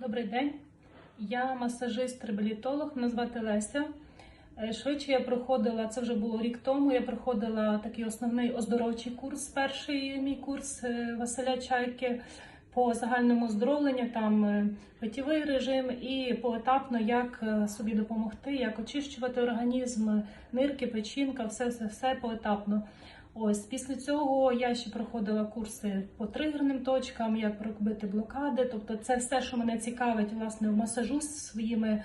Добрий день. Я масажист-реабілітолог, мене звати Леся. Е, Швидше я проходила, це вже було рік тому. Я проходила такий основний оздоровчий курс, перший мій курс е, Василя Чайки по загальному оздоровленню, там е, питєвий режим і поетапно, як собі допомогти, як очищувати організм, нирки, печінка, все, все, все поетапно. Ось після цього я ще проходила курси по тригерним точкам, як робити блокади. Тобто, це все, що мене цікавить, власне, в масажу з своїми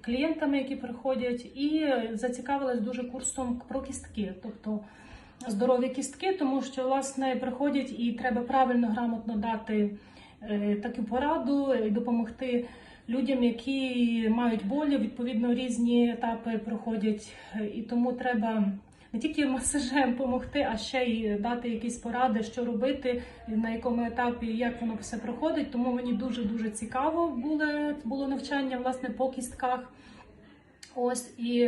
клієнтами, які приходять, і зацікавилась дуже курсом про кістки, тобто здорові кістки, тому що власне приходять і треба правильно грамотно дати е, таку пораду і допомогти людям, які мають болі, відповідно різні етапи проходять, Е, і тому треба. Не тільки масажем допомогти, а ще й дати якісь поради, що робити, на якому етапі, як воно все проходить. Тому мені дуже дуже цікаво було, було навчання власне по кістках. Ось і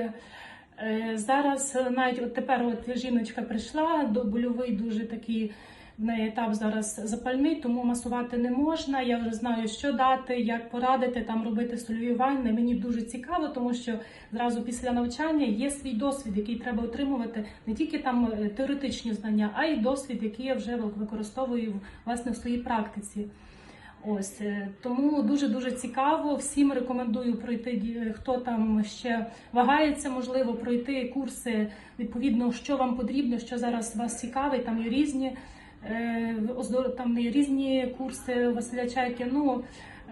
е, зараз е, навіть от тепер от жіночка прийшла до больовий дуже такий. В неї етап зараз запальний, тому масувати не можна. Я вже знаю, що дати, як порадити там робити сольові ванни. Мені дуже цікаво, тому що зразу після навчання є свій досвід, який треба отримувати не тільки там е, теоретичні знання, а й досвід, який я вже використовую власне в своїй практиці. Ось е, тому дуже дуже цікаво. Всім рекомендую пройти хто там ще вагається, можливо, пройти курси відповідно, що вам потрібно, що зараз вас цікавить. Там є різні е, там є різні курси Василя Чайки. Ну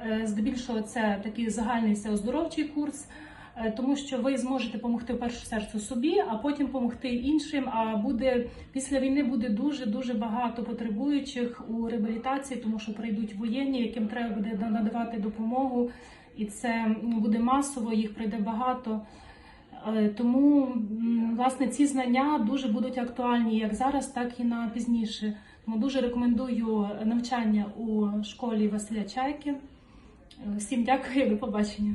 е, здебільшого це такий загальний оздоровчий курс. е, Тому що ви зможете допомогти в першу серцю собі, а потім допомогти іншим. А буде після війни буде дуже дуже багато потребуючих у реабілітації, тому що прийдуть воєнні, яким треба буде надавати допомогу, і це буде масово, їх прийде багато. Е, Тому власне ці знання дуже будуть актуальні як зараз, так і на пізніше. Тому дуже рекомендую навчання у школі Василя Чайки. Е, Всім дякую, до побачення.